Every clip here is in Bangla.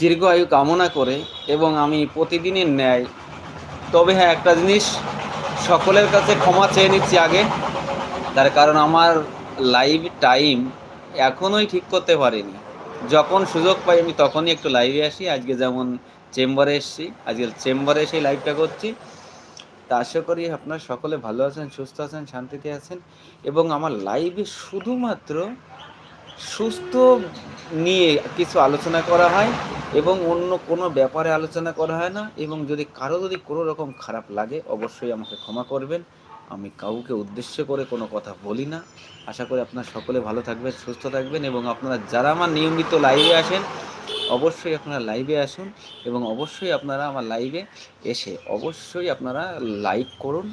দীর্ঘ আয়ু কামনা করে এবং আমি প্রতিদিনের ন্যায়। তবে হ্যাঁ একটা জিনিস সকলের কাছে ক্ষমা চেয়ে নিচ্ছি আগে। তার কারণ আমার লাইভ টাইম এখনোই ঠিক করতে পারিনি। যখন সুযোগ পাই আমি তখনই একটু লাইভে আসি। আজকে যেমন চেম্বারে এসেছি আজকে চেম্বারে এসে লাইভটা করছি। তা আশা করি আপনারা সকলে ভালো আছেন, সুস্থ আছেন, শান্তিতে আছেন। এবং আমার লাইভে শুধুমাত্র সুস্থ নিয়ে কিছু আলোচনা করা হয় এবং অন্য কোনো ব্যাপারে আলোচনা করা হয় না এবং যদি কারও যদি কোনো রকম খারাপ লাগে, অবশ্যই আমাকে ক্ষমা করবেন। আমি কাউকে উদ্দেশ্য করে কোনো কথা বলি না। আশা করি আপনারা সকলে ভালো থাকবেন, সুস্থ থাকবেন এবং আপনারা যারা আমার নিয়মিত লাইভে আসেন, অবশ্যই আপনারা লাইভে আসুন এবং অবশ্যই আপনারা আমার লাইভে এসে অবশ্যই আপনারা লাইক করুন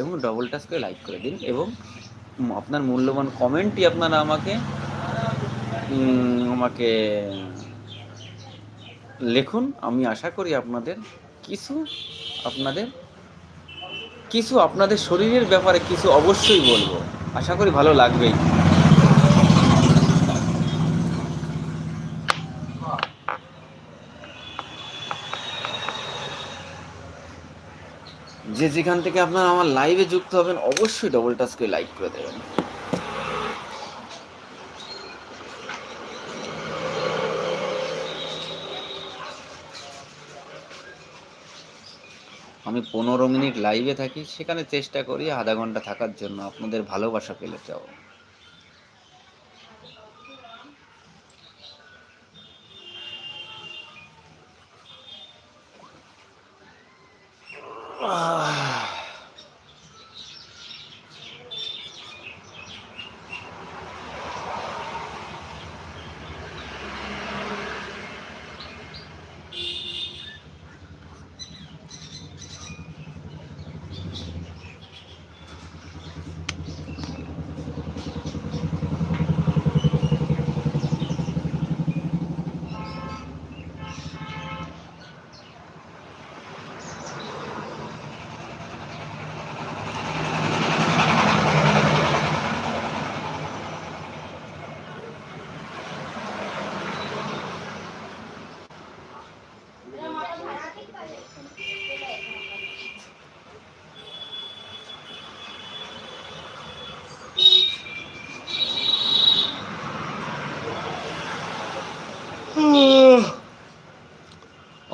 এবং ডবল টাচ করে লাইক করে দিন এবং আপনার মূল্যবান কমেন্টই আপনারা আমাকে আমাকে লিখুন। আমি আশা করি আপনাদের কিছু আপনাদের কিছু আপনাদের শরীরের ব্যাপারে কিছু অবশ্যই বলব। আশা করি ভালো লাগবেই। যে যেখান থেকে আপনারা আমার লাইভে যুক্ত হবেন, অবশ্যই ডবল টাচ করে লাইক করে দেবেন। আমি পনেরো মিনিট লাইভে থাকি, সেখানে চেষ্টা করি আধা ঘণ্টা থাকার জন্য। আপনাদের ভালোবাসা পেলে চাও।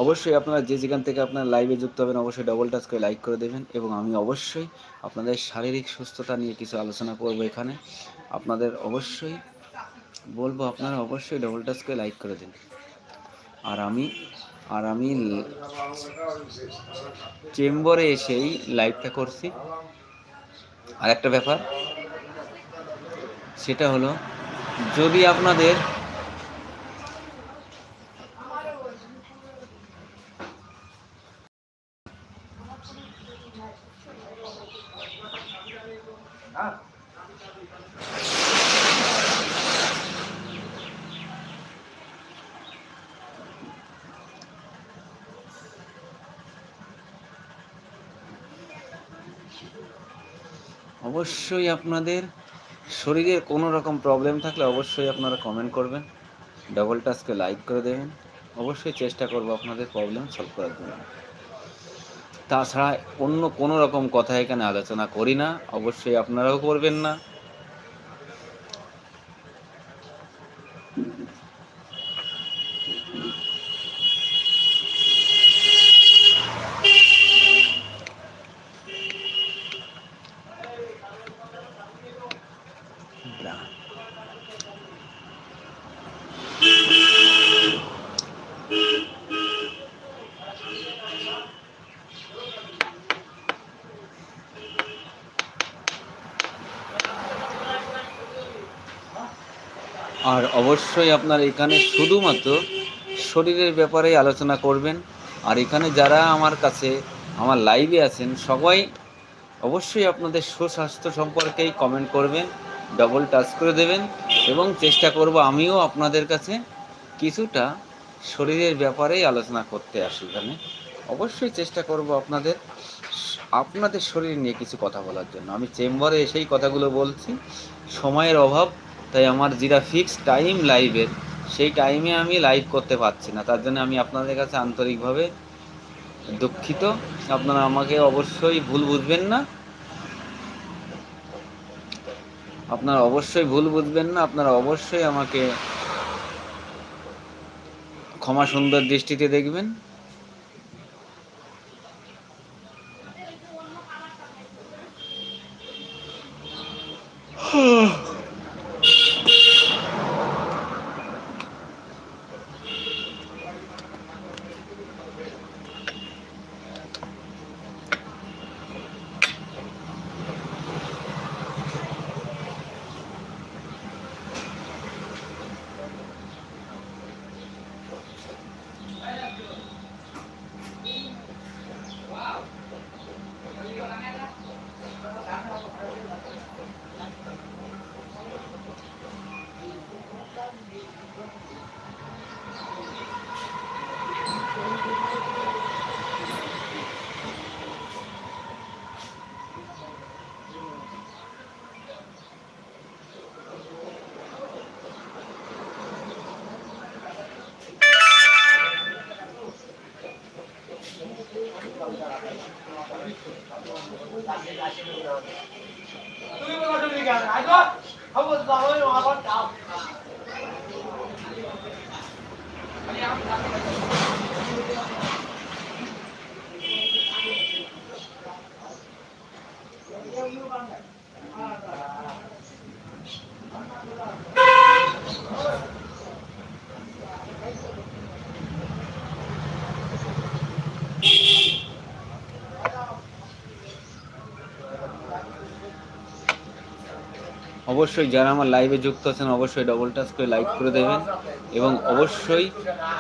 অবশ্যই আপনারা যে যেখান থেকে আপনার লাইভে যুক্ত হবেন, অবশ্যই ডবল টাচ করে লাইক করে দেবেন এবং আমি অবশ্যই আপনাদের শারীরিক সুস্থতা নিয়ে কিছু আলোচনা করব এখানে। আপনাদের অবশ্যই বলব, আপনারা অবশ্যই ডবল টাচ করে লাইক করে দিন। আর আমি আর আমি চেম্বারে এসেই লাইভটা করছি। আর একটা ব্যাপার, সেটা হলো, যদি আপনাদের অবশ্যই আপনাদের শরীরের কোনো রকম প্রবলেম থাকলে অবশ্যই আপনারা কমেন্ট করবেন। ডবল টাচকে লাইক করে দেবেন। অবশ্যই চেষ্টা করব আপনাদের প্রবলেম সলভ করার জন্য। তাছাড়া অন্য কোনো রকম কথা এখানে আলোচনা করি না অবশ্যই আপনারাও করবেন না। আর অবশ্যই আপনার এখানে শুধুমাত্র শরীরের ব্যাপারে আলোচনা করবেন। আর এখানে যারা আমার কাছে, আমার লাইভে আছেন, সবাই অবশ্যই আপনাদের সুস্বাস্থ্য সম্পর্কেই কমেন্ট করবেন ডবল টাচ করে দেবেন এবং চেষ্টা করব আমিও আপনাদের কাছে কিছুটা শরীরের ব্যাপারেই আলোচনা করতে আসি এখানে। অবশ্যই চেষ্টা করব আপনাদের আপনাদের শরীর নিয়ে কিছু কথা বলার জন্য। আমি চেম্বারে এসেই কথাগুলো বলছি। সময়ের অভাব তাই আমার যেটা ফিক্স টাইম লাইভের সেই টাইমে আমি লাইভ করতে পারছি না। তার জন্য আমি আপনাদের কাছে আন্তরিকভাবে দুঃখিত। আপনারা আমাকে অবশ্যই ভুল বুঝবেন না। আপনারা অবশ্যই ভুল বুঝবেন না। আপনারা অবশ্যই আমাকে ক্ষমা সুন্দর দৃষ্টিতে দেখবেন। অবশ্যই যারা আমার লাইভে যুক্ত আছেন অবশ্যই ডবল টাচ করে লাইক করে দেবেন। এবং অবশ্যই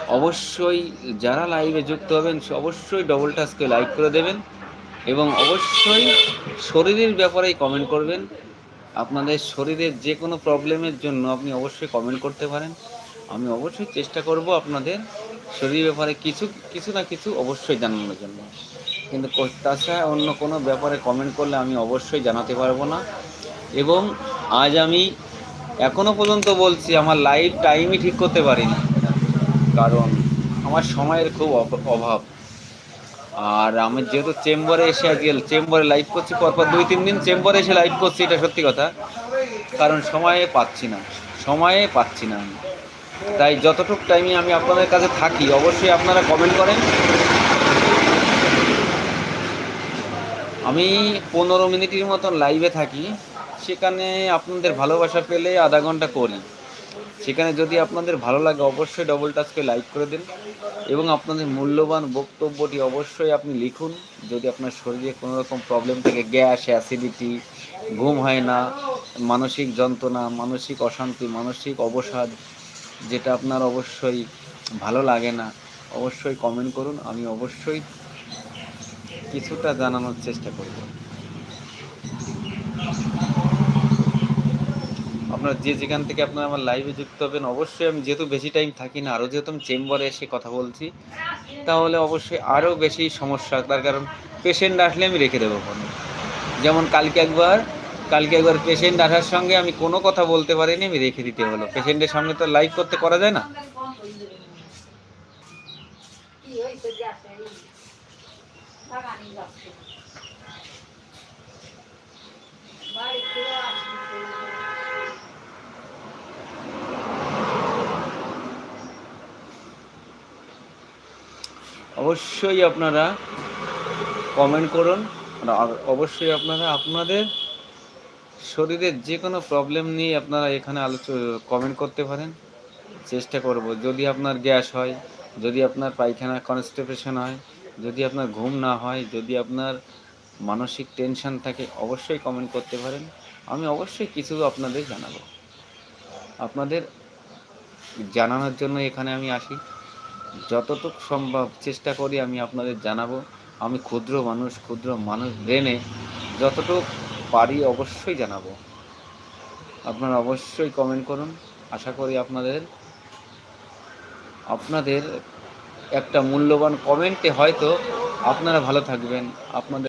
অবশ্যই যারা লাইভে যুক্ত হবেন অবশ্যই ডবল টাস্কে লাইক করে দেবেন এবং অবশ্যই শরীরের ব্যাপারেই কমেন্ট করবেন। আপনাদের শরীরের যে কোনো প্রবলেমের জন্য আপনি অবশ্যই কমেন্ট করতে পারেন। আমি অবশ্যই চেষ্টা করব আপনাদের শরীরের ব্যাপারে কিছু কিছু না কিছু অবশ্যই জানানোর জন্য। কিন্তু তাছাড়া অন্য কোনো ব্যাপারে কমেন্ট করলে আমি অবশ্যই জানাতে পারব না। এবং আজ আমি এখনও পর্যন্ত বলছি, আমার লাইভ টাইমই ঠিক করতে পারিনি। কারণ আমার সময়ের খুব অভ- অভাব। আর আমি যেহেতু চেম্বারে এসে আজকে চেম্বারে লাইভ করছি, পরপর দুই, তিন দিন চেম্বারে এসে লাইভ করছি, এটা সত্যি কথা। কারণ সময়ে পাচ্ছি না, সময়ে পাচ্ছি না আমি। তাই যতটুক টাইমে আমি আপনাদের কাছে থাকি, অবশ্যই আপনারা কমেন্ট করেন। আমি পনেরো মিনিটের মতন লাইভে থাকি। সেখানে আপনাদের ভালোবাসা পেলে আধা ঘণ্টা করি সেখানে যদি আপনাদের ভালো লাগে অবশ্যই ডবল টাচকে লাইক করে দিন এবং আপনাদের মূল্যবান বক্তব্যটি অবশ্যই আপনি লিখুন। যদি আপনার শরীরে কোনো রকম প্রবলেম থাকে, গ্যাস অ্যাসিডিটি ঘুম হয় না, মানসিক যন্ত্রণা, মানসিক অশান্তি, মানসিক অবসাদ যেটা আপনার অবশ্যই ভালো লাগে না, অবশ্যই কমেন্ট করুন। আমি অবশ্যই কিছুটা জানানোর চেষ্টা করব। আপনারা যে যেখান থেকে আপনারা আমার লাইভে যুক্ত হবেন, অবশ্যই আমি যেহেতু বেশি টাইম থাকি না আরও যেহেতু আমি চেম্বারে এসে কথা বলছি, তাহলে অবশ্যই আরও বেশি সমস্যা তার কারণ পেশেন্ট আসলে আমি রেখে দেবো ফোনে যেমন কালকে একবার কালকে একবার পেশেন্ট আসার সঙ্গে আমি কোনো কথা বলতে পারিনি, আমি রেখে দিতে হলো। পেশেন্টের সামনে তো লাইভ করতে করা যায় না? অবশ্যই আপনারা কমেন্ট করুন অবশ্যই আপনারা আপনাদের শরীরের যে কোনো প্রবলেম নিয়ে আপনারা এখানে আলোচনা কমেন্ট করতে পারেন। চেষ্টা করব। যদি আপনার গ্যাস হয়, যদি আপনার পায়খানা কনস্টিপেশন হয়, যদি আপনার ঘুম না হয়, যদি আপনার মানসিক টেনশন থাকে, অবশ্যই কমেন্ট করতে পারেন। আমি অবশ্যই কিছু আপনাদের জানাব। আপনাদের জানানোর জন্য এখানে আমি আসি। যতটুকু সম্ভব চেষ্টা করি আমি আপনাদের জানাব। আমি ক্ষুদ্র মানুষ ক্ষুদ্র মানুষ ব্রেনে যতটুকু পারি অবশ্যই জানাব। আপনারা অবশ্যই কমেন্ট করুন। আশা করি আপনাদের আপনাদের একটা মূল্যবান কমেন্টে হয়তো আপনারা ভালো থাকবেন। আপনাদের